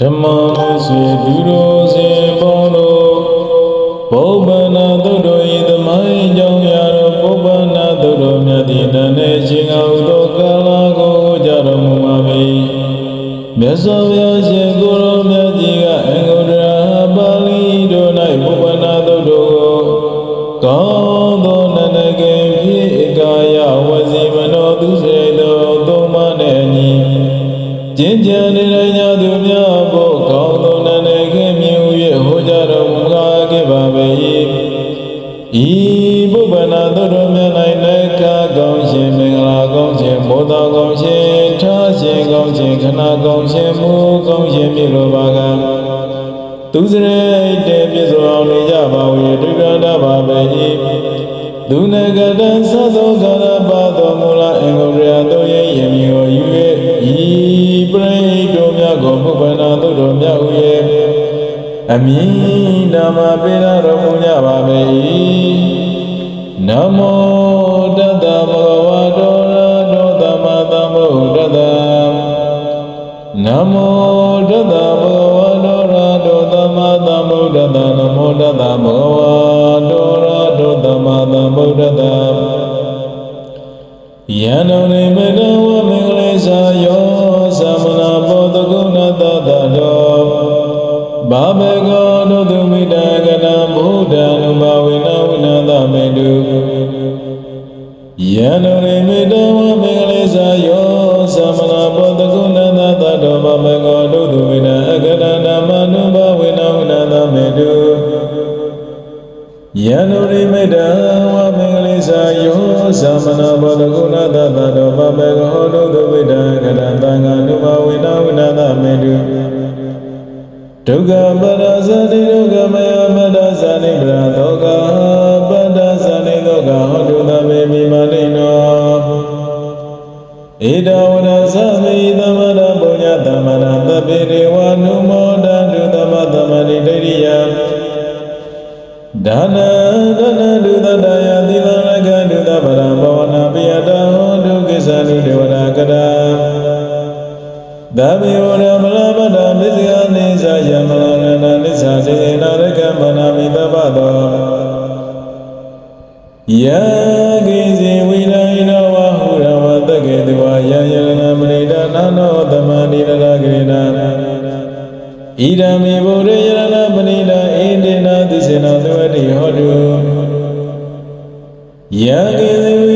ဓမ္မဆွေဒုရောစေပေါင်းတို့ဘောဗနာသုတ္တဤသမိုင်းကြောင့်ရာတော်ဘောဗနာသုတ္တမြတ်တိတန်တဲ့ရှင်ကဥသောကာလကိုကြတော်မူပါ၏မြတ်စွာဘုရားရှင်ကိုယ်တော်မြတ်ကြီးကအင်္ဂုတ္တရာပါဠိတို့၌ဘောဗနာသုတ္တကိုကောင်းသောနန္ဒကေဖြစ်ကာယဝစီမနောသူစေသောသုံးပါးနှင့်အညီကျင့်ကြံနေတဲ့ ခြင်းကောင်းခြင်းခဏကောင်းခြင်းမူကောင်းခြင်းပြုလိုပါကသူစရိတ်တဲ့ပြည့်စုံအောင်နေကြပါဝေဒုက္ခတပါပေ၏သူနဂတံသသောကာရပါတော်မူလာအင်္ဂုရိယတို့ရဲ့ယမီကိုယူ၍ဤပရိတို့မြတ်ကိုဘုဗ္ဗနာသုတ္တမြတ်ဟူ၍အမိနာမပေရတော်မူကြပါပေ၏နမောတတ္တ တ္တနမောတတ္တဗုဒ္ဓဝါဒောရဒောသမသမ္ဗုဒ္ဓတ္တယန္တုန်မတဝမင်္ဂလေသာယောသမနာဘောတကုဏတတတောဘာဘေကောဒုတုမိတကတံဘုဒ္ဓ ानु ဘဝေနဝိနသမေတုယန္တုန်မတဝမင်္ဂလေသာယောသမနာဘောတကုဏတတတောဘာဘေကောဒုတုမိတကတံဓမ္မ ानु ဘဝေနဝိနသမေတု ယန္တုရိမေတ္တဝမင်္ဂလိသာယောသမနာဘောဓဂုဏတတတောပပေကဟောတုသုဝိတံကရတံသံဃာနုဘဝိနဝိနသမေတုဒုက္ခပရဇာတိဒုက္ခမယမတ္တဇာတိပရသောကပတ္တဇာတိသောကဟောတုသမေမိမနိနောဣဒဝရသမေသမရပုညသမရသဗ္ဗေဒေဝနုမောဒန္တု ဒါနဒနဒုသတယသီလရကဒုသဗရဘဝနာပိယတဟောဒုကိသနုဒေဝနာကရာသဗ္ဗေဝရမလဘဒမစ္စ ယံ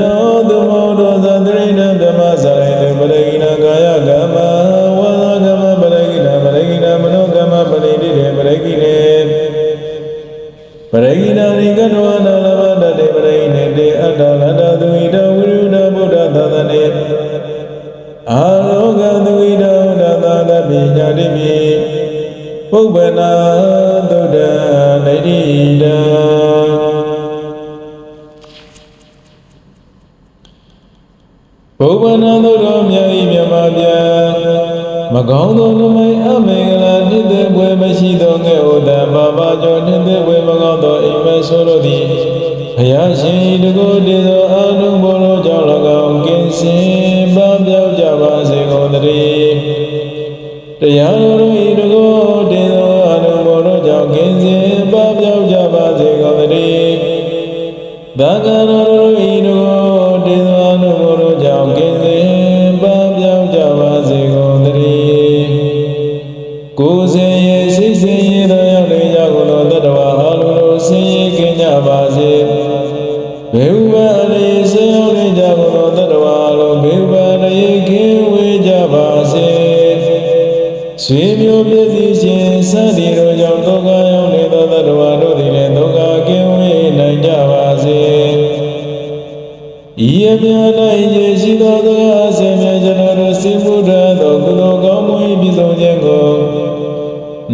နောသမောတောသတရိဏဓမ္မဇာရိတုပရိကိဏကာယကမ္မဝါကမ္မပရိကိဏပရိကိဏမနောကမ္မပရိတိတေပရိကိနေပရိကိဏရိကတောအနာလဘတတေပရိကိနေတေအတ္တလတ္တသူဣတဝိရုဏဗုဒ္ဓသသနေအာရောဂသူဣတဝဒသာတပိညာတိမိပုပ္ပနာသုဒ္ဓဒိဋ္ဌိတံ ဘုဗ္ဗနာသုဒ္ဓမြတ်ဤမြမပြမကောင်းသောနမိတ်အမင်္ဂလာနိတ္တဘဝေမရှိသောငဲ့ဟူတံဘာဘာကြောင့်နှစ်သက်ဝေမကောင်းသောအိမ်မဲဆိုလိုသည်ဘုရားရှင်ဤတကုတည်သောအာနုဘောလိုကြောင့်၎င်းကင်းစင်ပန်းပြောက်ကြပါစေကုန်သတည်းတရားတော်ဤတ ဤအမြတ်၌ယေရှိသောသက္ကဆေမြကျွန်တော်တို့စိမှုထသောကုသိုလ်ကောင်းမှု၏ပြည့်စုံခြင်းကို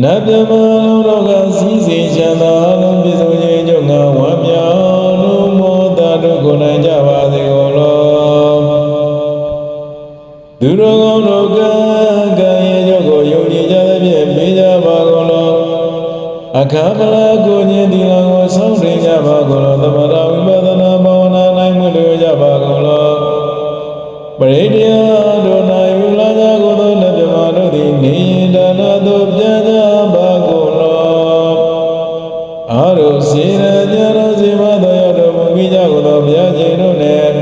နတ်မြမလုံးတော်ကစီစဉ်ချမ်းသာလုံးပြည့်စုံခြင်းကြောင့်ငါဝမ်းမြောက်လို့မောတာတို့ကိုနိုင်ကြပါစေကုန်လောသူတော်ကောင်းတို့ကကံရဲ့ကြောင့်ကိုယုံကြည်ကြသဖြင့်ပေးကြပါကုန်လောအခါမလာကိုညင်ဒီလံကို အာရုစေရကြရောစေမသောရောက်တော်မူပြီးကြကုန်သောဘုရားရှင်တို့နှင့်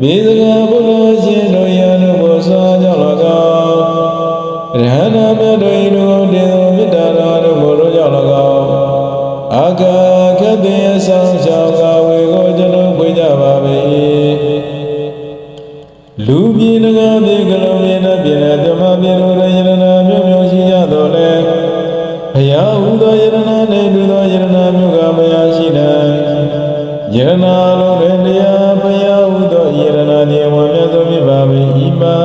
မိစကားဘုရားရှင်တို့ယံတို့ကိုစွာကြောင့်၎င်းရဟန္တာမြတ်တို့၏လူကုန်တင်သောမေတ္တာတော်တို့ကိုတို့ကြောင့်၎င်းအာကခတ်တဲ့ဆောင်ချောင်းကဝေကိုကျွန်ုပ်ဖွင့်ကြပါ၏လူပြည်နဂါပြေကလုံးမြေနဲ့ပြည်နဲ့ဓမ္မပြေတို့ရယရနာမျိုးမျိုးရှိကြတော်လဲဘုရားဟူသော နာလုံးတွင်တရားဘုရားဟူသောယရနာဒီဝမြတ်သောဖြစ်ပါ၏ဤမှာ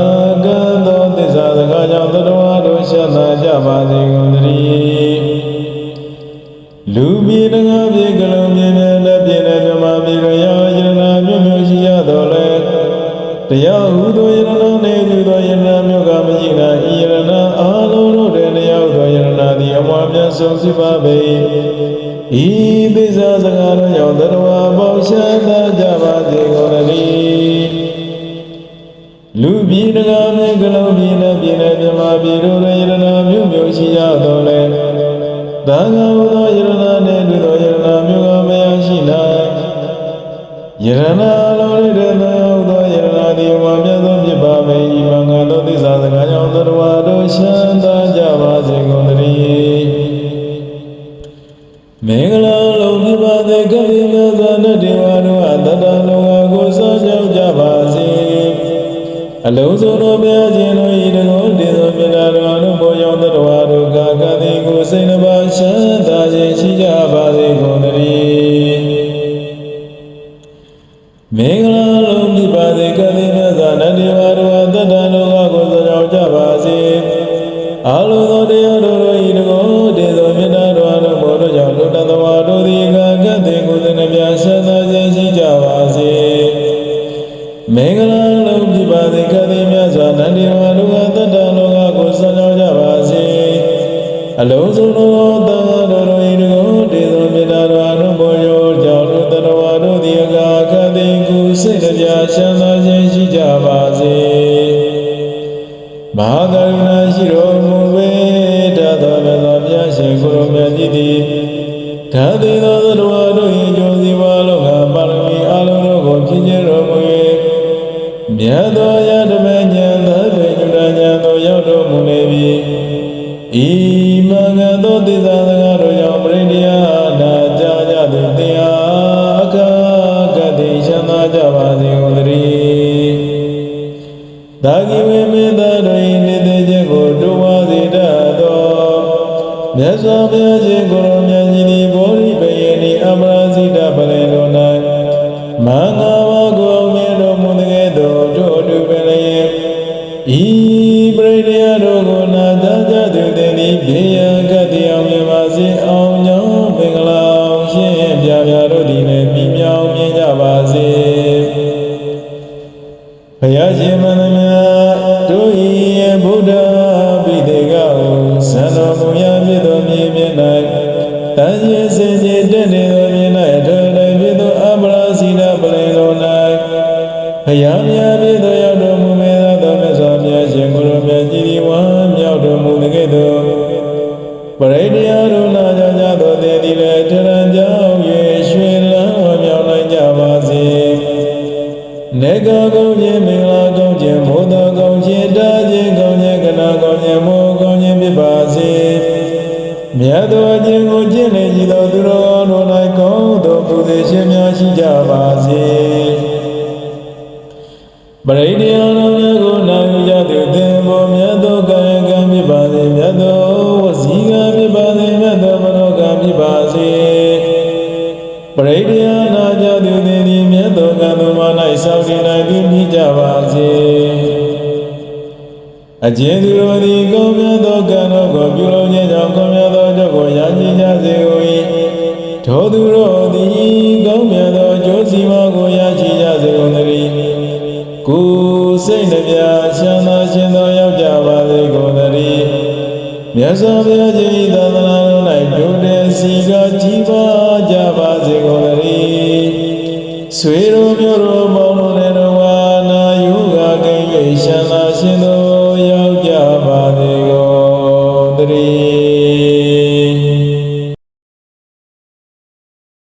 ကံသောသစ္စာစကားကြောင့်သတ္တဝါတို့ရှင်းသာကြပါစေကုန်သတည်းလူပြေတကားပြေကလုံးမြေနဲ့လက်ပြေနဲ့ဓမ္မပြေရယယရနာမျိုးမျိုးရှိရတော်လဲတရားဟူသောယရနာနှင့်ပြုသောယရနာမျိုးကမရှိနိုင်ဤယရနာအာလုံးတို့တွင်တရားဟူသောယရနာသည်အမွာမြတ်ဆုံးစီပါပေ ဤသစ္စာစကားတို့ကြောင့်သတ္တဝါပေါင်းရှင်းသာကြပါစေကုန်သတည်းလူပြည်တကားမြေကလုံးပြည်နဲ့ပြည်နဲ့မြမပြည်တို့တွင်ယရနာမျိုးမျိုးရှိရတော်လဲသံဃာဟူသောယရနာနှင့်ပြုသောယရနာမျိုးကမရရှိနိုင်ယရနာလုံးရတဲ့သောသောယရနာဒီဝါမြတ်သောဖြစ်ပါမေဤမင်္ဂသောသစ္စာစကားကြောင့်သတ္တဝါတို့ရှမ်းသာကြပါစေကုန်သတည်း မင်္ဂလာလုံးပြပါစေကတိမြတ်သောနတ်ဒေဝတို့အတ္တလုံးကိုစောကြောက်ကြပါစေအလုံးစုံသောဘုရားရှင်တို့ဤတကုတေသောမြတ်တော်အနုဘောယောသတ္တဝါတို့ကကတိကိုစိတ်နှပါရှမ်းသာခြင်းရှိကြပါစေကုန်သတည်းမင်္ဂလာ အလုံးစုံသောသံဃာတော်တို့ဤတကောတေသောမေတ္တာတော်အလုံးဘောရောကြောင့်လူတသဝါတို့သည်အကာကတ်တဲ့ကိုယ်စိတ်ကြဆန္ဒခြင်းရှိကြပါစေမဟာကရုဏာရှိတော်မူပေတတ်တော်မြတ်စွာဘုရားရှင်ကိုရောမြတ်ကြီးသည်ခန္တီသောသတ္ဒါဂိဝေမေတ္တရိနေတဲ့ချက်ကိုတွဝါစေတတ်သောမြတ်စွာဘုရားရှင်ကိုရောမြတ်ကြီးဒီဘောဓိပယေနိအမရာစိတပလင်တော်၌မင်္ဂဝါကိုမြတ်တော်မူတဲ့သို့တို့တူပင်လျင်ဤပရိတရားတော်ကိုနာကြားကြသူသည်ဖြင့်ယံကတိအောင်မြပါစေအောင် ဘုရားမြတ်ပြည့်စုံရောက်တော်မူမေတ္တာတော်မြတ်စွာဘုရားရှင်ကိုယ်တော်မြတ်ကြီးဒီဝါမြောက်တော်မူတဲ့ကဲ့သို့ပရိဒိယရုဏာကြောင့်ကြသောတည်တည်လည်းထရန်ကြောင့်ရေရွှင်လန်းဝမြောက်နိုင်ကြပါစေ။နေကောကုန်ခြင်းမင်္ဂလာကုန်ခြင်းဘုဒ္ဓကုန်ခြင်းတာခြင်းကုန်ခြင်းကနာကုန်ခြင်းမောကုန်ခြင်းဖြစ်ပါစေ။မြတ်သောအခြင်းကိုကျင့်နေကြသောသူတော်တို့၌ကောင်းသောပုသေရှင်များရှိကြပါစေ။ ပရိဒိယနာမြတ်ကိုနာယူကြသူသင်္ဘောမြတ်သောကာယကံဖြစ်ပါစေမြတ်သောဝစီကံဖြစ်ပါစေမြတ်သောမနောကံဖြစ်ပါစေပရိဒိယနာကြသူသင်သည်မြတ်သောကံသူမ၌စောင့်တည်နိုင်ပြီးမြည်ကြပါစေအကျဉ်သူတို့သည်ကောင်းမြတ်သောကံတော်ကိုပြုလုပ်ခြင်းကြောင့်ကောင်းမြတ်သောကြောင့်ကိုရရှိကြစေကုန်၏ထိုသူတို့ ည်းမြ